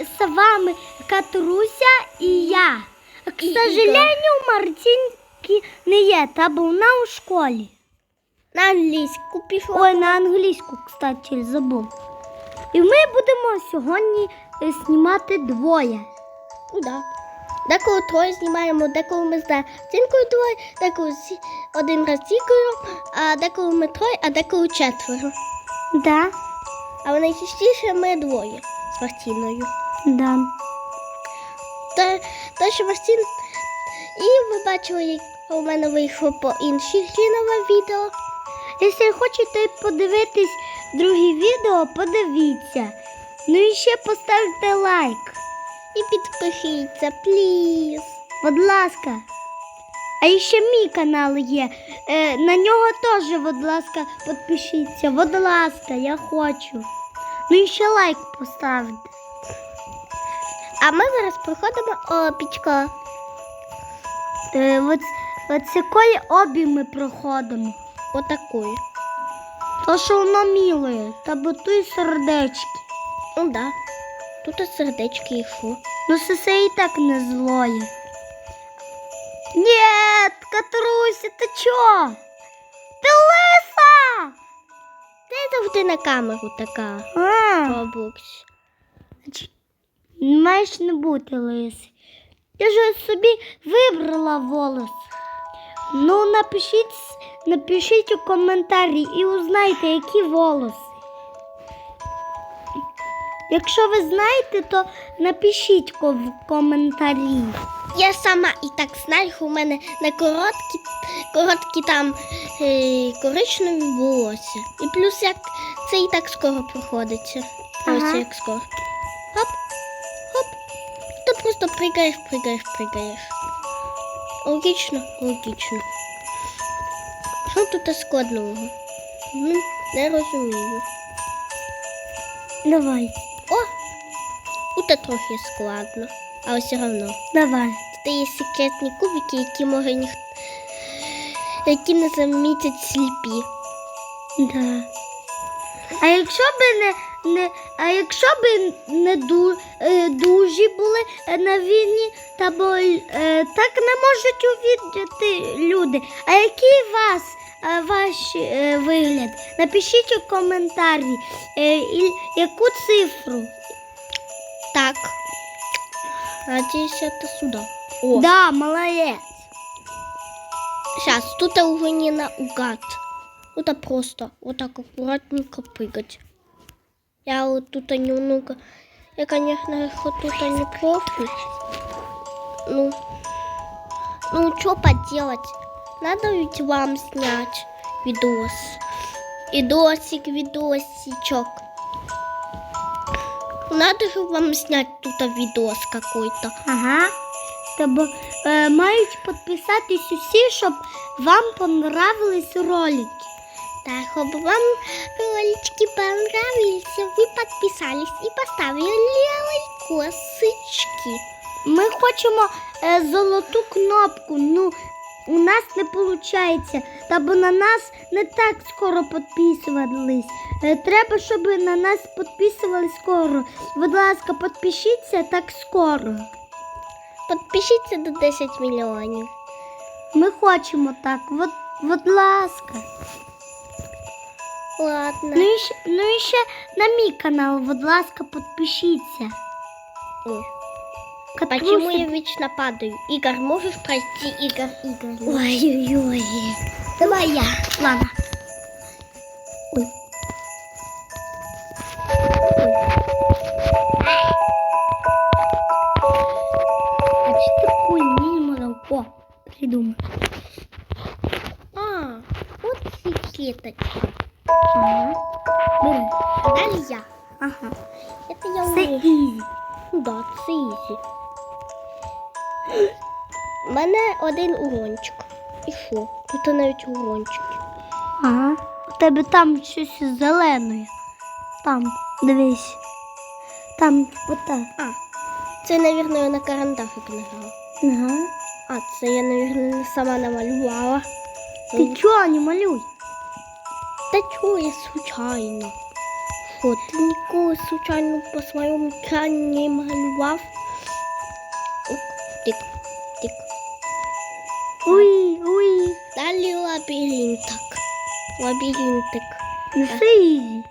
с вами Катруся і я. К сожалению, Мартинки не є, та вона у школі. На англійську пішов. Ой, на англійську, кстати, забув. І ми будемо сьогодні е, знімати двоє. Ну, да. Деколи троє знімаємо, деколи ми з Дінкою двоє, деколи з- один раз з а деколи ми троє, а деколи четверо. Да, Але найчастіше ми двоє з Мартіною. Да. Та, та що Мартін. І ви бачили, як у мене вийшло по інших нове відео. Якщо хочете подивитись друге відео, подивіться. Ну і ще поставте лайк. І підпишіться, пліз. Будь ласка. А ще мій канал є. Е, на нього теж, будь ласка, підпишіться. Будь ласка, я хочу. Ну і ще лайк поставте. А ми зараз проходимо опічка. Е, от, от якої обі ми проходимо. Отакою. То, що воно міле, та бутуй сердечки. Ну да. Тут і сердечки і що. Ну це і так не злоє. Нет, Катруся, ти чо? Ти лиса! Ти завжди на камеру така. А, Роблокс. Маєш не бути лисий. Я ж собі вибрала волос. Ну, напишіть, напишіть у коментарі і узнайте, які волоси. Якщо ви знаєте, то напишіть в коментарі. Я сама і так знаю, у мене не короткі, короткі там е, коричневі волосся. І плюс як це і так скоро проходиться. Ага. Ось як скоро. Ти просто пригаєш, пригаєш, пригаєш. Логічно, логічно. Що тут складного? Ну, не розумію. Давай, О! Тут трохи складно, але все одно. давай. Тут є секретні кубики, які може ніхто. які не замітять сліпі. Да. А якщо би не, не а якщо би не ду, е, дужі були на війні, та бо е, так не можуть увідати люди. А який вас е, ваш е, вигляд? Напишіть у коментарі, е, і, яку цифру. Так. Надіюся, це сюди. О, Да, молодець. Сейчас, тут уже не наугад. Вот просто вот так аккуратненько прыгать. Я вот тут немного... Я, конечно, хоть тут не профи. Ну, ну, что поделать? Надо ведь вам снять видос. Видосик, видосичок. Надо же вам снять тут видос какой-то. Ага. Тобто е, мають підписатись усі, щоб вам понравились ролики. Так, чтобы вам ролички понравились, вы подписались и поставили лайкосочки. Ми хочемо е, золоту кнопку. Ну, у нас не виходить, та бо на нас не так скоро підписувались. Е, треба, щоб на нас підписували скоро. Будь ласка, підпишіться так скоро. Подпишіться до 10 мільйонів. Ми хочемо так. От, будь ласка. Ладно. Ну і, ще, ну і ще на мій канал, будь ласка, підпишіться. Ой, Катруся- Почему я вечно падаю? Игорь, можешь пройти, Игорь, Игорь? Ой-ой-ой. Давай я. Ладно. Ой. А что такое мимо О, придумал. А, вот секреточка. Ага. Бери. Я. Ага. Это я Це ізі. Ну да, це ізі. У мене один урончик. І що? Тут навіть урончики. Ага. У тебе там щось зелене. Там, дивись. Там, отак. А, це, мабуть, я на карандашик нажала. Ага. А, це я, мабуть, сама намалювала. Ти чого не малюй? Та чого я случайно? Що, ти ніколи случайно по своєму екрані не малював? Оп, Тик, тик. Уй, уй. Далі лабіринтик. Лабіринтик. Ну все ізі.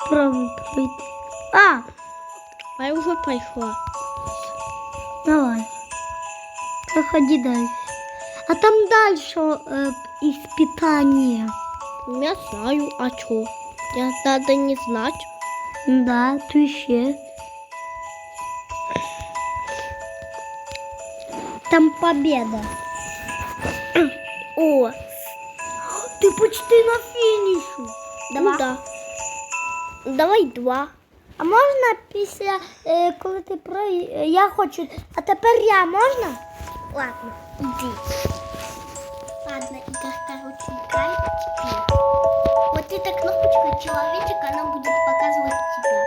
Попробуй пройти. А, А я вже пройшла. давай. Проходи дальше. А там дальше э, испытание. Я знаю, а чого? Я надо не знать. Да, ты еще. Там победа. О, Ты почти на финишу. ну да. Давай два. А можна після, е, коли ти про я хочу. А тепер я можна? Ладно, иди. Человечек, она будет показывать тебя.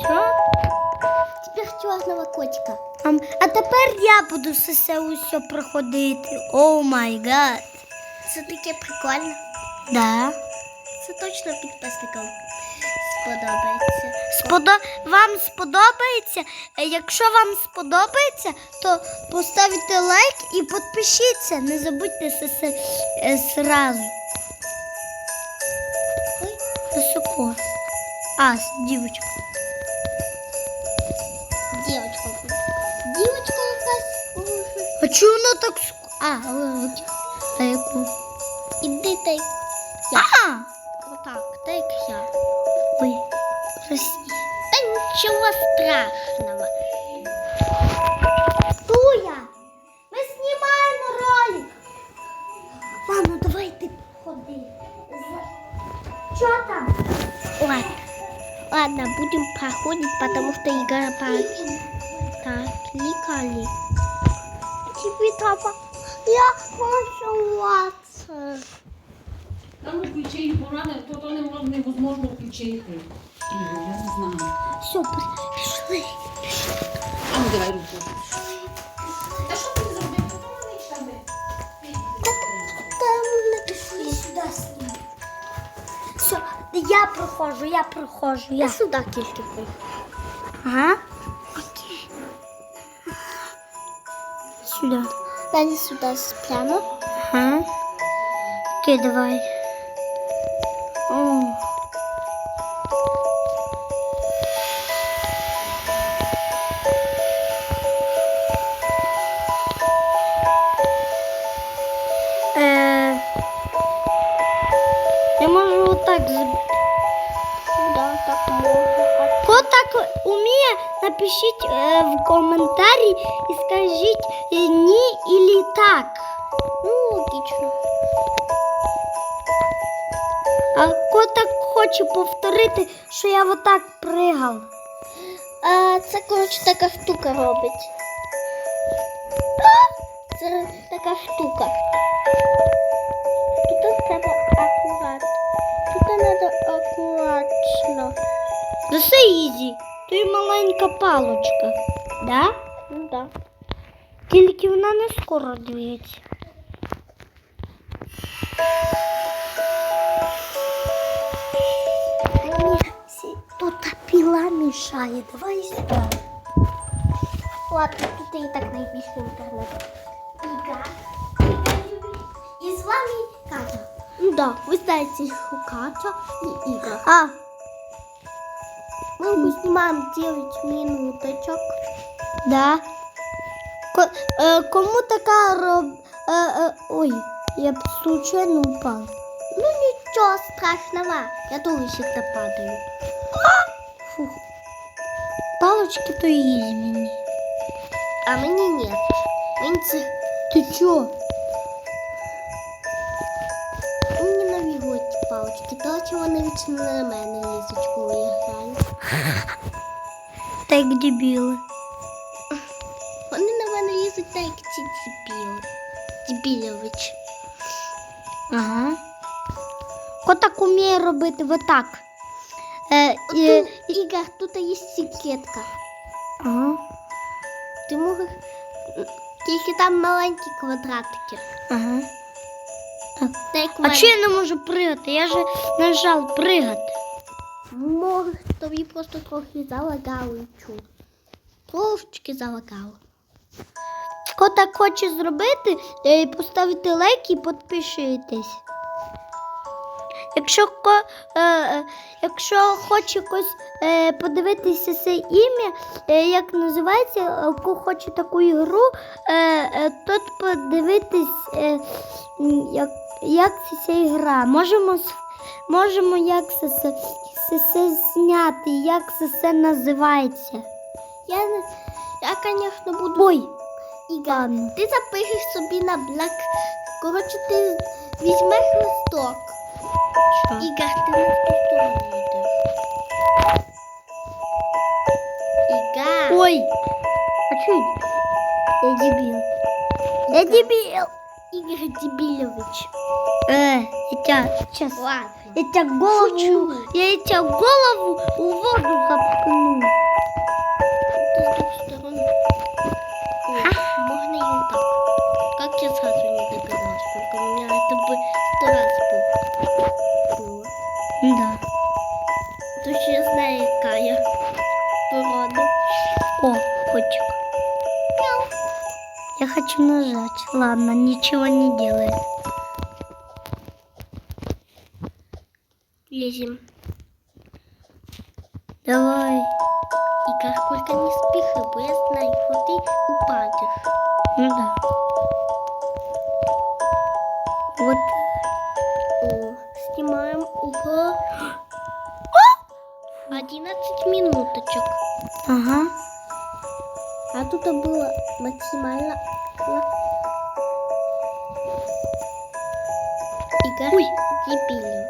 Що? Теперь черного котика. А, а тепер я буду все це усе проходити. О май гад. Це таке прикольно. Да. Це точно підписникам сподобається. Сподо... Вам сподобається? Е, Якщо вам сподобається, то поставте лайк і підпишіться. Не забудьте це все е, зразу. Ой, Високо. А, дівчинка. дівчинка. Дівчинка якась. Ой, А чому вона так. А, от. А яку? Іди та я. А! Отак, так як я. Ой, прости. Та нічого страшного. Туя! Ми знімаємо ролик. Ладно, давай ти ходи. Що там? Ладно. Ладно, будем проходить, потому что игра по... Так, кликали. Тебе папа, я хочу вас. Там включи їх, бо рано, то, то не невозможно включити. Я не знаю. Все, пішли. А ну давай руку. Я проходжу, я проходжу. Я сюда тільки. Ага. Окей. Сюди. Далі сюди прямо. Ага. Окей, давай. О. Е, я можу отак зробити. Так можна. Хто так уміє, напишіть е, в коментарі і скажіть ні і так. Ну, логічно. А хто так хоче повторити, що я отак пригав. А це, коротше, така штука робить. Це така штука. все ізі. То й маленька палочка. Да? Ну да. Тільки вона не скоро двигається. Мені всі- тут піла мішає. Давай сюди. Ладно, тут і так найбільше інтернет. Іга. І з вами Катя. Ну да, ви знаєте, що Катя і Іга. А, Ми його знімаємо 9 минуточок. да. Ко, е, кому така роб... Е, е, ой, я б случайно упав. Ну нічого страшного, я тоже всегда падаю. Фух. Палочки то ізі мені. А мені ні. Мені це Ти палочки. То чого вони вічно на мене лізуть, коли я граю. Так дебіли. Вони на мене лізуть так, як ці дебіли. Дебілович. Ага. Хто так уміє робити отак? Е, Тут, Ігор, тут є секретка. ага. Ти можеш... Тільки там маленькі квадратики. Ага. А чи я не можу пригати? Я же нажав пригати. Може, тобі просто трохи залагало чу. Трошечки залагало. Хто так хоче зробити, поставити лайк і підпишитесь. Якщо, е, е, якщо хоче хтось е, подивитися це ім'я, е, як називається, е, хто хоче таку ігру, е, е, тот подивитись, е, як, як це ця ігра. Можемо, можемо як це, це, це, це зняти, як це все називається. Я, я, звісно, буду. Ой, ладно. ти запишеш собі на блак. Коротше, ти візьмеш листок. Що? Ігор, ти не. Ігор. Ой, а чуть? Я дебил. Я дебил. Ігор Дебилевич. Э, я тебя сейчас, Ладно. я тебя голову, Шучу. я тебя голову в воду запкну. Хочу нажать. Ладно, ничего не делает. Лезем. Давай. И как только не спихай, бо я знаю, что ты упадешь. Ну да. Вот. О, снимаем угол. 11 минуточек. Ага. А тут было максимально... Игорь Ой. Дебилев.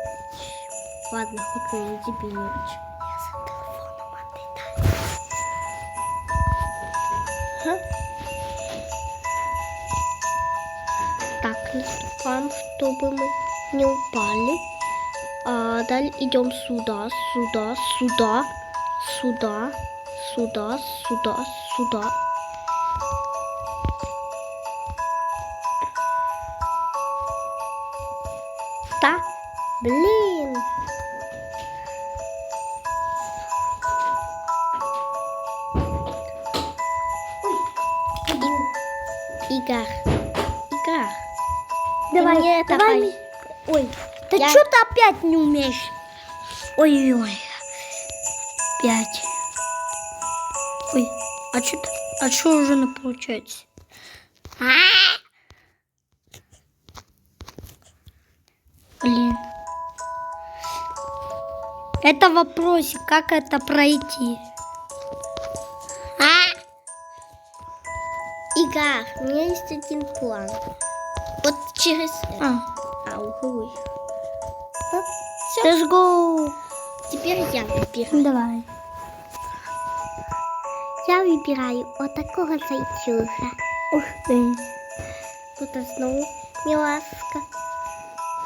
Ладно, хоть не Дебилевич. Ага. Так, наступаем, чтобы мы не упали. А далее идем сюда, сюда, сюда, сюда, сюда, сюда, сюда. Да, блин. И- Игорь, Игорь, Давай, мне давай. ми- Ой, ты Я- что ты опять не умеешь? Ой-ой-ой. Пять. Ой, а что а что уже не получается? Это вопросик, как это пройти? А! Игорь, у меня есть один план. Вот через это. А, А, углы. let's go. Теперь я выбираю. Давай. Я выбираю вот такого зайчуха. Ух ты. Тут снова миласка.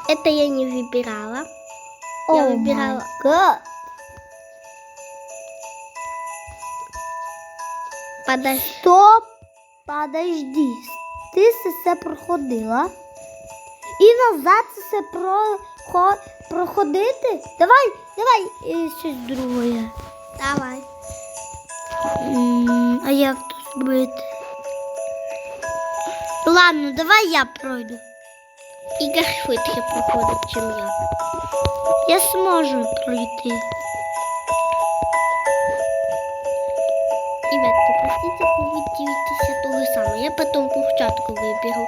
Это я не выбирала. Я май. Подожди. Стоп! Подожди. Ти все проходила. І назад це все про, проходити. Давай, давай е, щось друге. Давай. М, А як тут зробити? Ладно, давай я пройду. Игорь швидше проходить, чем я. Я зможу пройти. Ребятки, простите, вы дивитесь то же самое. Я потом курчатку выберу.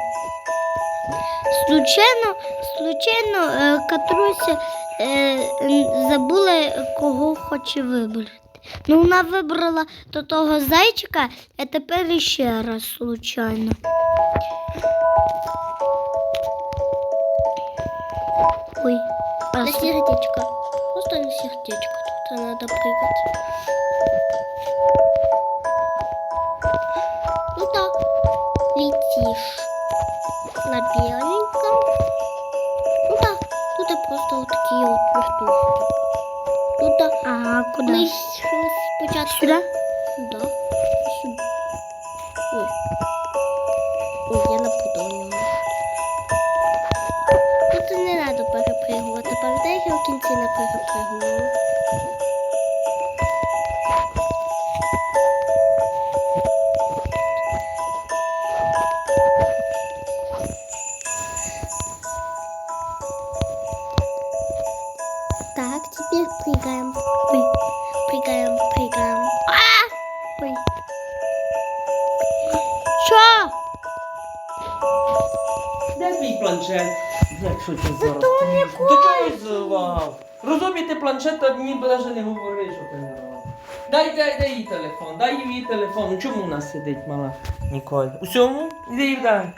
Случайно, случайно е, Катруся е, забула, кого хоче вибрати. Ну, вона вибрала до того зайчика, а тепер іще раз случайно. Ой, На сердечко. Просто на сердечко. Тут надо прыгать. Ну да. Летишь на беленьком. Ну да. Тут просто вот такие вот вертушки. Тут а куди? мы спочатку. Сюди? 现在快手开播 Де твій планшет? Якщо ти зараз. До чого зривав? Розумієте планшет, а мені б навіть не говори, що ти не рвав. Дай, дай, дай їй телефон, дай їй телефон. Ну, Чому у нас сидить мала Ніколь? Усьому? Іди їй дай.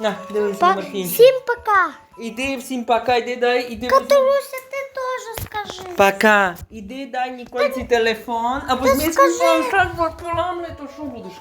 На, дивись на Па- Мартінчик. Всім пока. Іди всім пока, іди дай, іди. Катруся, ти теж скажи. Пока. Іди дай Нікольці телефон, або телефон, що поламне, то що будеш